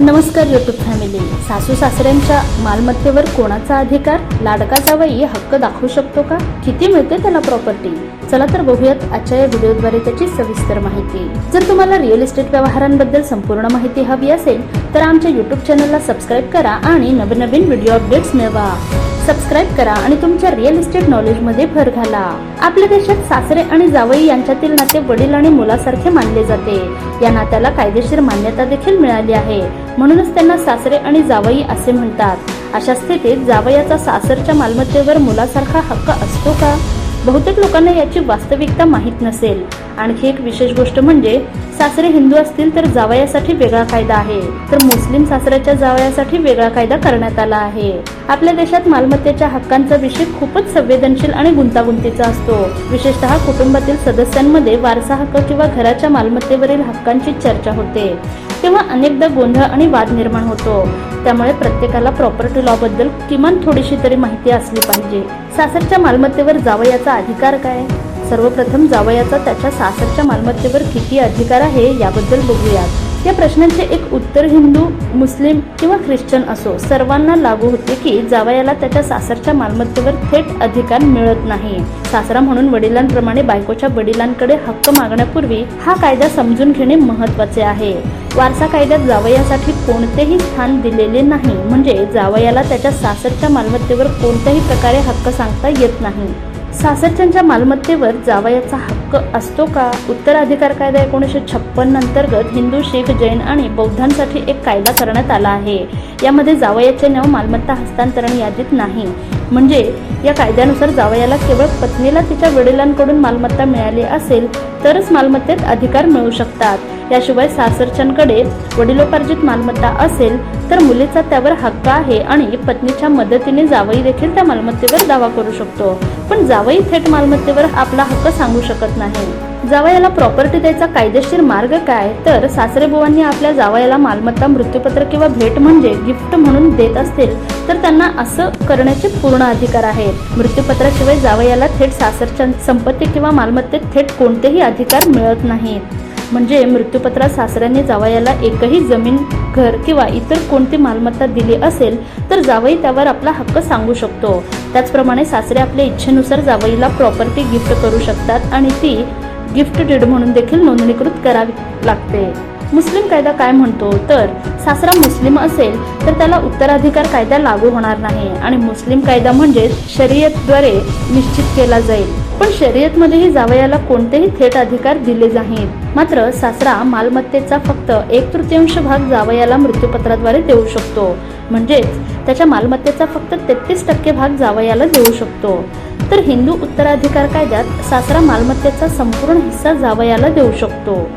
नमस्कार YouTube family सासू सासऱ्यांच्या मालमत्तेवर कोणाचा अधिकार? लाडका जावई हक्क दाखवू शकतो का? किती मिळते त्याला प्रॉपर्टी चला तर बघूयात आजच्या या व्हिडिओद्वारे त्याची सविस्तर माहिती. जर तुम्हाला रिअल इस्टेट व्यवहारांबद्दल संपूर्ण माहिती हवी असेल तर आमच्या युट्यूब चॅनलला सबस्क्राईब करा आणि नवनवीन व्हिडिओ अपडेट्स मिळवा. सबस्क्राईब करा आणि तुमच्या रिअल इस्टेट नॉलेजमध्ये भर घाला. आपल्या देशात सासरे आणि जावई यांच्यातील नाते वडील आणि मुलासारखे मानले जाते. या नात्याला कायदेशीर मान्यता देखील मिळाली आहे. म्हणूनच त्यांना सासरे आणि जावई असे म्हणतात. अशा स्थितीत जावयाचा सासरच्या मालमत्तेवर मुलासारखा हक्क असतो का? बहुतेक लोकांना याची वास्तविकता माहीत नसेल. आणखी एक विशेष गोष्ट म्हणजे सासरे हिंदू असतील तर जावयासाठी वेगळा कायदा आहे. तर मुस्लिम सासऱ्याच्या जावयासाठी वेगळा कायदा करण्यात आला आहे. आपल्या देशात मालमत्तेच्या हक्कांचा विषय खूपच संवेदनशील आणि गुंतागुंतीचा असतो. विशेषतः कुटुंबातील सदस्यांमध्ये वारसा हक्क किंवा घराच्या मालमत्तेवरील हक्कांची चर्चा होते. तेव्हा अनेकदा गोंधळ आणि वाद निर्माण होतो. त्यामुळे प्रत्येकाला प्रॉपर्टी लॉ बद्दल किमान थोडीशी तरी माहिती असली पाहिजे. सासरच्या मालमत्तेवर जावयाचा अधिकार काय? सर्वप्रथम जावयाचा त्याच्या सासरच्या मालमत्तेवर किती अधिकार आहे याबद्दल बघूयात. या प्रश्नाचे एक उत्तर हिंदू मुस्लिम किंवा ख्रिश्चन असो सर्वांना लागू होते की जावयाला त्याच्या सासरच्या मालमत्तेवर थेट अधिकार मिळत नाही. सासरा म्हणून वडिलांप्रमाणे बायकोच्या वडिलांकडे हक्क मागण्यापूर्वी हा कायदा समजून घेणे महत्त्वाचे आहे. वारसा कायद्यात जावयासाठी कोणतेही स्थान दिलेले नाही म्हणजे जावयाला त्याच्या सासरच्या मालमत्तेवर कोणत्याही प्रकारे हक्क सांगता येत नाही. सासरच्यांच्या मालमत्तेवर जावयाचा हक्क असतो का? उत्तराधिकार कायदा एकोणीसशे छप्पन अंतर्गत हिंदू शीख जैन आणि बौद्धांसाठी एक कायदा करण्यात आला आहे. यामध्ये जावयाचे नाव मालमत्ता हस्तांतरण यादीत नाही. म्हणजे या कायद्यानुसार जावयाला केवळ पत्नीला तिच्या वडिलांकडून मालमत्ता मिळाली असेल तरच मालमत्तेत अधिकार मिळू शकतात. याशिवाय सासरच्यांकडे वडिलोपार्जित मालमत्ता असेल तर मुलीचा त्यावर हक्क आहे आणि पत्नीच्या मदतीने जावई देखील त्या मालमत्तेवर दावा करू शकतो. पण जावई थेट मालमत्तेवर आपला हक्क सांगू शकत नाही. जावयाला प्रॉपर्टी द्यायचा कायदेशीर मार्ग काय? तर सासरेबुवांनी आपल्या जावयाला मालमत्ता मृत्यूपत्र किंवा भेट म्हणजे गिफ्ट म्हणून देत असतील तर त्यांना असं करण्याचे पूर्ण अधिकार आहेत मृत्यूपत्राशिवाय जावयाला थेट सासरच्या संपत्ती किंवा मालमत्तेत थेट कोणतेही अधिकार मिळत नाहीत. म्हणजे मृत्यूपत्रात सासऱ्याने जावयाला एकही जमीन घर किंवा इतर कोणती मालमत्ता दिली असेल तर जावई त्यावर आपला हक्क सांगू शकतो. त्याचप्रमाणे सासरे आपल्या इच्छेनुसार जावईला प्रॉपर्टी गिफ्ट करू शकतात आणि ती गिफ्ट डीड म्हणून देखील नोंदणीकृत करावी लागते. मुस्लिम कायदा काय म्हणतो? तर सासरा मुस्लिम असेल तर त्याला उत्तराधिकार कायदा लागू होणार नाही आणि मुस्लिम कायदा म्हणजे शर्यतद्वारे निश्चित केला जाईल. पण शर्यतमध्येही जावयाला कोणतेही थेट अधिकार दिले नाहीत. मात्र सासरा मालमत्तेचा फक्त एक तृतीयांश भाग जावयाला मृत्यूपत्राद्वारे देऊ शकतो. म्हणजेच त्याच्या मालमत्तेचा फक्त तेहतीस टक्के भाग जावयाला देऊ शकतो. तर हिंदू उत्तराधिकार कायद्यात सासरा मालमत्तेचा संपूर्ण हिस्सा जावयाला देऊ शकतो.